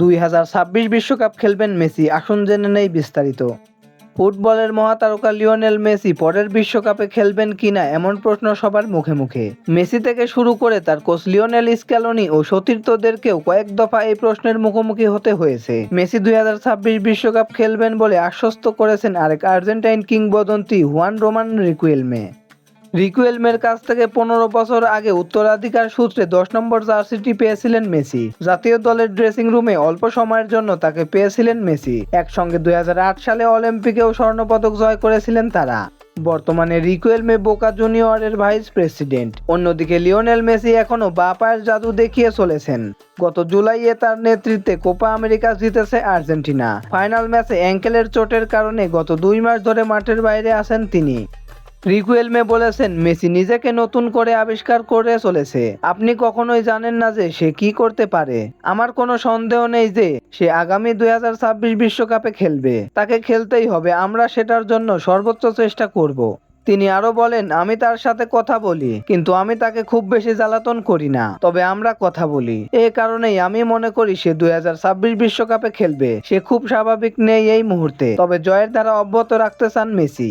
দুই হাজার ছাব্বিশ বিশ্বকাপ খেলবেন মেসি, আসুন জেনে নেই বিস্তারিত। ফুটবলের মহাতারকা লিওনেল মেসি পরের বিশ্বকাপে খেলবেন কিনা এমন প্রশ্ন সবার মুখে মুখে। মেসি থেকে শুরু করে তার কোচ লিওনেল স্ক্যালোনি ও সতীর্থদেরকেও কয়েক দফা এই প্রশ্নের মুখোমুখি হতে হয়েছে। মেসি দুই বিশ্বকাপ খেলবেন বলে আশ্বস্ত করেছেন আরেক আর্জেন্টাইন কিংবদন্তি হুয়ান রোমান রিকুয়েলমে। রিকুয়েলমের কাছ থেকে পনেরো বছর আগে উত্তরাধিকার সূত্রে দশ নম্বর জার্সিটি পেয়েছিলেন মেসি। জাতীয় দলের ড্রেসিং রুমে অল্প সময়ের জন্য তাকে পেয়েছিলেন মেসি। একসঙ্গে দুই সালে অলিম্পিকেও স্বর্ণপদক জয় করেছিলেন তারা। বর্তমানে রিকুয়েলমে বোকা জুনিয়রের ভাইস প্রেসিডেন্ট। অন্যদিকে লিওনেল মেসি এখনও বা পায়ের জাদু দেখিয়ে চলেছেন। গত জুলাইয়ে তার নেতৃত্বে কোপা আমেরিকা জিতেছে আর্জেন্টিনা। ফাইনাল ম্যাচে অ্যাঙ্কেলের চোটের কারণে গত দুই মাস ধরে মাঠের বাইরে আছেন তিনি। রিকুয়েলমে বলেছেন, মেসি নিজেকে নতুন করে আবিষ্কার করে চলেছে। আপনি কখনোই জানেন না যে সে কি করতে পারে। আমার কোনো সন্দেহ নেই যে সে আগামী দুই বিশ্বকাপে খেলবে। তাকে খেলতেই হবে। আমরা সেটার জন্য সর্বোচ্চ চেষ্টা করব। তিনি আরও বলেন, আমি তার সাথে কথা বলি, কিন্তু আমি তাকে খুব বেশি জ্বালাতন করি না। তবে আমরা কথা বলি। এ কারণেই আমি মনে করি সে দুই বিশ্বকাপে খেলবে। সে খুব স্বাভাবিক নেই এই মুহূর্তে। তবে জয়ের দ্বারা অব্যাহত রাখতে চান মেসি।